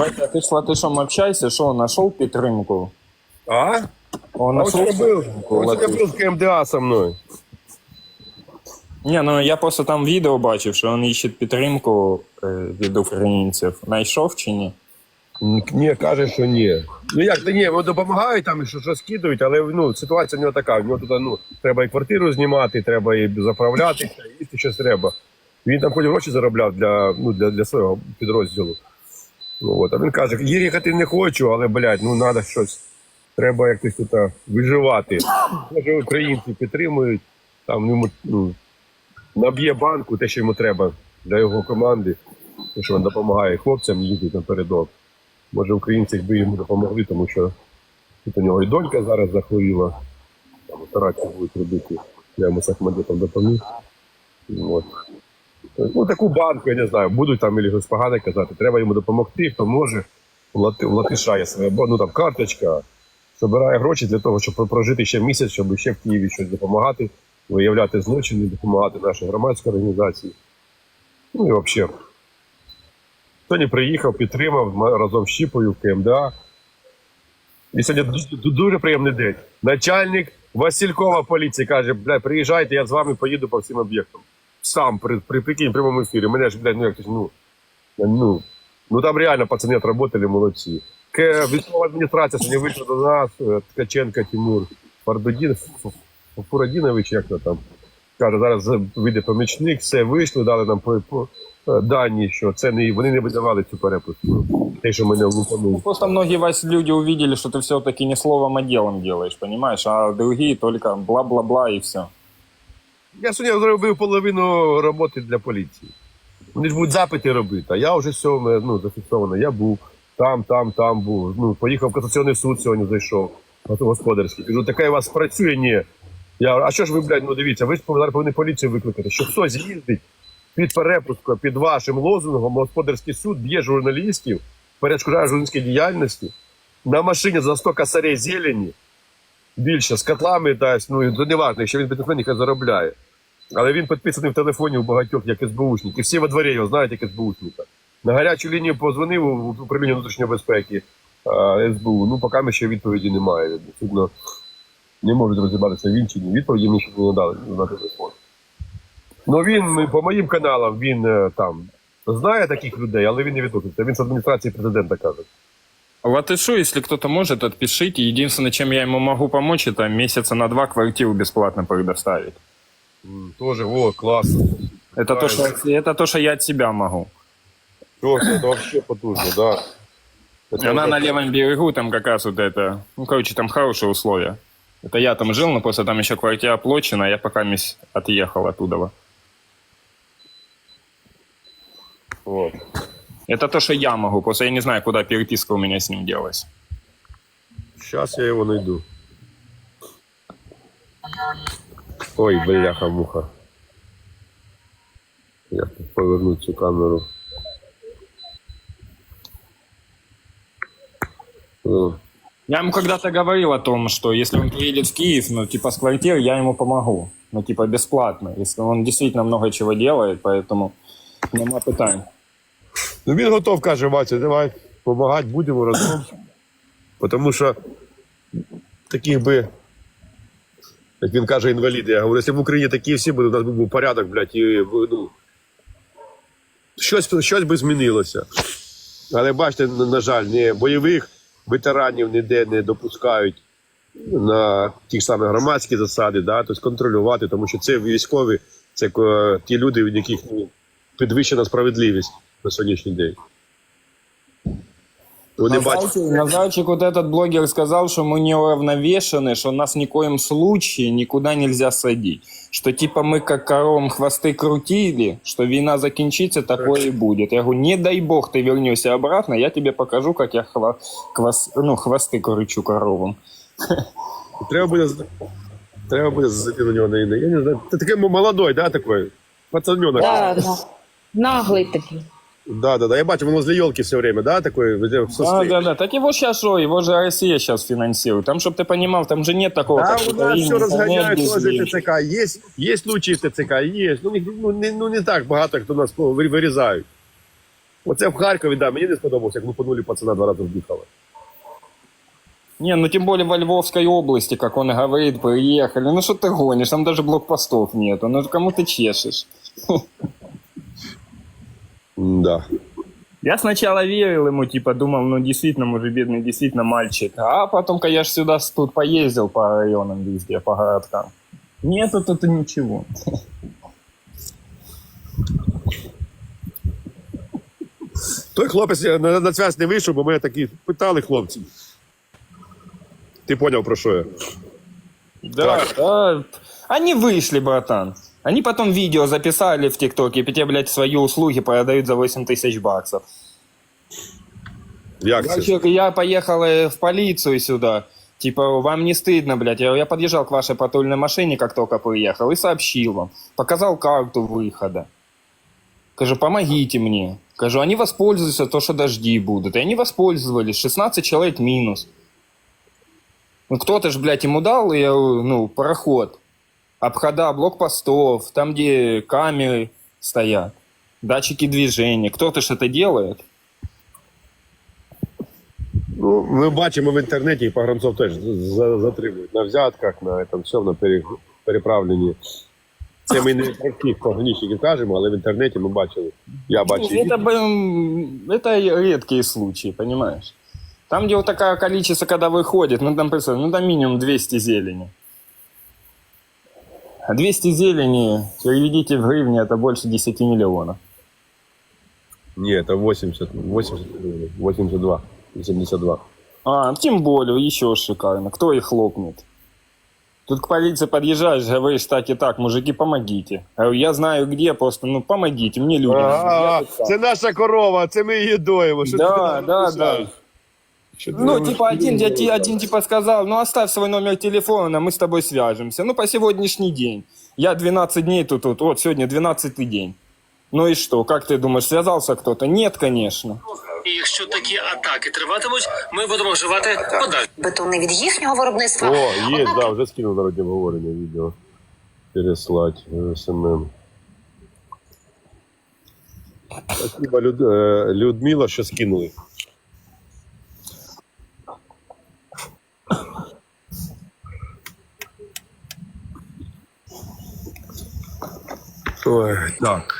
Вася, ти ж Латишом общайся, що, знайшов підтримку? А? Он А знайшов сегодня был, підтримку, он был в КМДА со мной. Ні, ну я просто там відео бачив, що він іще підтримку е, від українців. Знайшов чи ні? Ні, каже, що ні. Ну як, та ні, вони допомагають там, що, що скидують, але ну, ситуація в нього така. В нього тут ну, треба і квартиру знімати, треба і заправлятися, їсти щось треба. Він там хоч гроші заробляв для, ну, для, для свого підрозділу. Ну, от. А він каже, їхати не хочу, але, блядь, ну треба щось. Треба якось тут виживати. Може, українці підтримують, там йому ну, наб'є банку те, що йому треба для його команди, що він допомагає хлопцям їздити напередок. Може, українці якби йому допомогли, тому що тут у нього і донька зараз захворіла. Там операцію будуть робити. Я йому Сахмаді там допоміг. От. Ну, таку банку, я не знаю, будуть там і погано казати. Треба йому допомогти, хто може. У Лати- у Латиша є своя бо- ну, там, карточка, збирає гроші для того, щоб прожити ще місяць, щоб ще в Києві щось допомагати, виявляти злочини, допомагати нашій громадській організації. Ну і взагалі. Тоні приїхав, підтримав разом з Щіпою в КМДА. І сьогодні ду- ду- дуже приємний день. Начальник Василькова поліції каже: бля, приїжджайте, я з вами поїду по всім об'єктам. Сам при, при прикинь, в прямому ефірі. Мене ж, блядь, ну ну, ну, ну там реально пацани отработали, молодці. К військова адміністрація сьогодні вийшла до нас, е, Ткаченко Тимур, Фардодін, Ф- Ф- Фурадінович, як то там. Каже, зараз вийде помічник, все вийшли, дали нам по, по, е, дані, що це не вони не видавали цю перепустку. Те, що мене лупанули. Просто многие Вась люди увидели, что ты все-таки не словом, а делом делаешь, понимаешь? А другие только бла-бла-бла и все. Я сьогодні зробив половину роботи для поліції. Вони ж будуть запити робити, а я вже все ну, зафіксовано. Я був там, там, там був. Ну, поїхав в касаційний суд сьогодні зайшов, господарський. Кажу, така у вас працює? Ні. Я, а що ж ви, блядь, ну дивіться, ви ж зараз повинні поліцію викликати, що хтось їздить під перепусткою, під вашим лозунгом, господарський суд б'є журналістів, перешкоджає журналістській діяльності, на машині за 100 косарей зелені, більше з котлами дасть, ну то не важливо, якщо він бізнесмен, нехай заробляє. Але він підписаний в телефоні у багатьох як СБУшник. І всі во дворі його знають як СБУшника. На гарячу лінію позвонив у управління внутрішньої безпеки а, СБУ. Ну, поки ми ще відповіді немає. Відповідно, не можуть розібратися він чи ні. Відповіді мені ще не надали на телефон. Ну він по моїм каналам він е, там знає таких людей, але він не відноситься. Він з адміністрації президента каже. Латышу, если кто-то может, отпишите. Единственное, чем я ему могу помочь, это месяца на два квартиру бесплатно предоставить. М, Тоже, о, класно. Это то, что, это то, что я от себя могу. Тоже, це вообще потужно, да. Це Она вже- на левом берегу, там как раз вот это, ну, короче, там хорошие условия. Это я там жил, но просто там еще квартира оплачена, а я пока месь отъехал оттуда. Вот. Это то, что я могу, просто я не знаю, куда переписка у меня с ним делась. Сейчас я его найду. Ой, бляха-муха. Я поверну цю камеру. Ну, Я ему когда-то говорил о том, что если он приедет в Киев, ну, типа, с квартир, я ему помогу. Ну, типа, бесплатно. Если он действительно много чего делает, поэтому нема питань. Ну він готов, каже, Вася, давай допомагати будемо разом. Тому що таких би, як він каже, інваліди. Я говорю, якщо в Україні такі всі були, у нас був порядок, блядь, і ну, щось, щось би змінилося. Але бачите, на, жаль, ні, бойових ветеранів ніде не допускають на ті самі громадські засади, да, тобто контролювати, тому що це військові, це е, ті люди, від яких ну, підвищена справедливість на сьогоднішній день. Вони бачать. Назарчик, Назарчик вот этот блогер сказал, что мы неуравновешены, что нас ни в коем случае никуда нельзя садить. Что типа мы как коровам хвосты крутили, что война закінчится, такое и будет. Я говорю, не дай бог ты вернешься обратно, я тебе покажу, как я хва- квас- ну, хвосты кручу коровам. Треба буде, з- треба буде зайти на нього на Я не знаю. Ти такий молодой, да, такой? Пацаненок. Да, да. Наглий такий. Да, да, да. Я бачу, він возле елки все время, да, такой? где со Да, стоит. да, да. Так его сейчас что, его же Россия сейчас финансирует. Там, чтобы ты понимал, там же нет такого, Да, как в у нас Украине, все разгоняют интернет без тоже денег. ТЦК. Есть, есть случаи в ТЦК, есть. Ну, не- ну, не, ну, не так багато, хто нас ну, ви- вирізають. Оце в Харкові, да, мені не сподобалося, як лупанули пацана два рази вбіхали. Не, ну тем более во Львовской области, как он говорит, приехали. Ну что ты гонишь, там даже блокпостов нету. Ну кому ты чешешь? Да. Я сначала верил ему, типа, думал, ну, действительно, может, бедный, действительно мальчик. А потом, ж сюда тут поездил по районам везде, по городкам. Нету тут ничего. Той хлопець на, на связь не вийшов, бо мене такі питали хлопці. Ти поняв про що я? Да, да. Они вышли, братан. Они потом видео записали в ТикТоке, и те, блядь, свои услуги продают за 8 тысяч баксов. Як це? Короче, я поехал э, в полицию сюда. Типа, вам не стыдно, блядь. Я, я подъезжал к вашей патрульной машине, как только приехал, и сообщил вам. Показал карту выхода. Скажу, помогите мне. Скажу, они воспользуются, то, что дожди будут. И они воспользовались. 16 человек минус. Ну, кто-то же, блядь, ему дал, я, ну, проход Обхода блокпостов, там, где камеры стоят. Датчики движения. Кто-то ж это делает. Ну, ми бачимо в інтернеті, і погранцов теж за- затримують на взятках, на там все, на пере- переправленні. Це ми не про всіх пограничників кажемо, але в інтернеті ми бачили. Я бачив. Это, блин, это редкие случаи, понимаешь? Там, где вот такое количество, когда выходит, ну там, представь, ну там минимум 200 зелени. А 200 зелени, переведите в гривни, это больше 10 миллионов. Ні, це 80, 80, 82, 82. А, тем более, еще шикарно. Кто их лопнет? Тут к полиции подъезжаешь, говоришь так и так, мужики, помогите. Я говорю, Я знаю где, просто, ну, помогите, мне люди. А, це наша корова, це ми її доїмо. Що Да, да, да. Що ти Ну, нам типа, один, розповідаєш? я те- один типа сказал, ну оставь свой номер телефона, мы с тобой свяжемся. Ну, по сегодняшний день. Я 12 дней тут, тут вот сегодня 12 день. Ну и что, как ты думаешь, связался кто-то? Нет, конечно. І якщо такі атаки триватимуть, ми будемо вживати подальші бетони від їхнього виробництва. О, є, да, вже скинув народні обговорення відео. Переслать е, СММ. Спасибо, Люд, е, Людмила, що скинули. Ой, так.